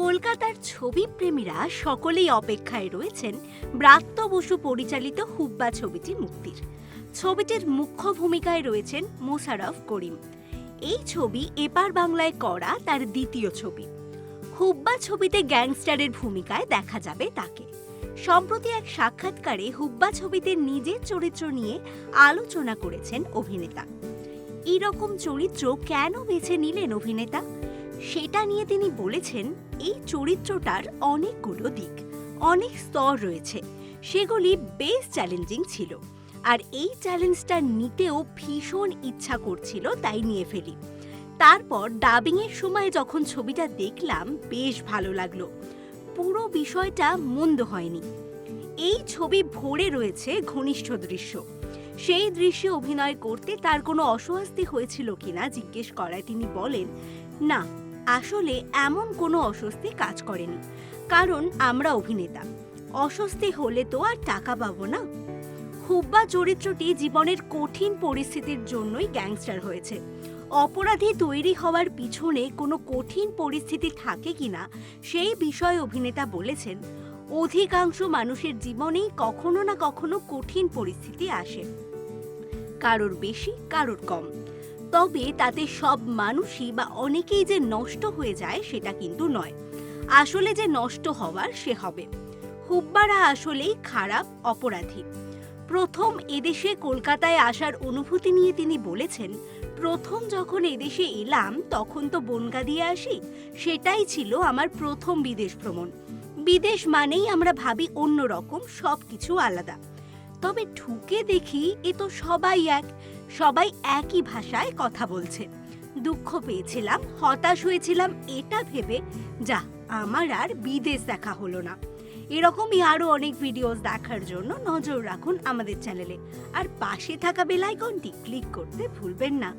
কলকাতার ছবি প্রেমীরা সকলেই অপেক্ষায় রয়েছেন ব্রাত্য বসু পরিচালিত হুব্বা ছবিটি মুক্তির। ছবিটির মুখ্য ভূমিকায় রয়েছেন মোশাররফ করিম। এই ছবি এপার বাংলায় করা তার দ্বিতীয় ছবি। হুব্বা ছবিতে গ্যাংস্টারের ভূমিকায় দেখা যাবে তাকে। সম্প্রতি এক সাক্ষাৎকারে হুব্বা ছবিতে নিজের চরিত্র নিয়ে আলোচনা করেছেন অভিনেতা। এরকম চরিত্র কেন বেছে নিলেন অভিনেতা? সেটা নিয়ে তিনি বলেছেন, এই চরিত্রটার অনেকগুলো দিক, অনেক স্তর রয়েছে। সেগুলি বেশ চ্যালেঞ্জিং ছিল। আর এই চ্যালেঞ্জটা নিতেও ভীষণ ইচ্ছা করছিল তাই নিয়ে ফেলি। তারপর ডাবিংয়ের সময় যখন ছবিটা দেখলাম, বেশ ভালো লাগল। পুরো বিষয়টা মন্দ হয়নি। এই ছবি ভরে রয়েছে ঘনিষ্ঠ দৃশ্য। সেই দৃশ্যে অভিনয় করতে তার কোনো অস্বস্তি হয়েছিল কিনা জিজ্ঞেস করায় তিনি বলেন, না আসলে এমন কোনো অস্বস্তি কাজ করেনি। কারণ আমরা অভিনেতা। অস্বস্তি হলে তো আর টাকা পাবো না। হুব্বা চরিত্রটি জীবনের কঠিন পরিস্থিতির জন্যই গ্যাংস্টার হয়েছে। অপরাধী তৈরি হওয়ার পিছনে কোনো কঠিন পরিস্থিতি থাকে কিনা সেই বিষয়ে অভিনেতা বলেছেন, অধিকাংশ মানুষের জীবনেই কখনো না কখনো কঠিন পরিস্থিতি আসে। কারোর বেশি, কারোর কম। তবে তাতে সব মানুষই বা অনেকেই যে নষ্ট হয়ে যায় সেটা কিন্তু নয়। আসলে যে নষ্ট হওয়ার, সে হবে। হুব্বারা আসলেই খারাপ অপরাধী। প্রথম এদেশে কলকাতায় আসার অনুভূতি নিয়ে তিনি বলেছেন, প্রথম যখন এদেশে এলাম, তখন তো বনগা দিয়ে আসি। সেটাই ছিল আমার প্রথম বিদেশ ভ্রমণ। বিদেশ মানেই আমরা ভাবি অন্যরকম সব কিছু আলাদা। তবে ঢুকে দেখি, এ তো সবাই এক। সবাই একই ভাষায় কথা বলছে। দুঃখ পেয়েছিলাম, হতাশ হয়েছিলাম এটা ভেবে। যা, আমার আর বিদেশ দেখা হলো না। এরকমই আরও অনেক ভিডিওস দেখার জন্য নজর রাখুন আমাদের চ্যানেলে আর পাশে থাকা বেল আইকনটি ক্লিক করতে ভুলবেন না।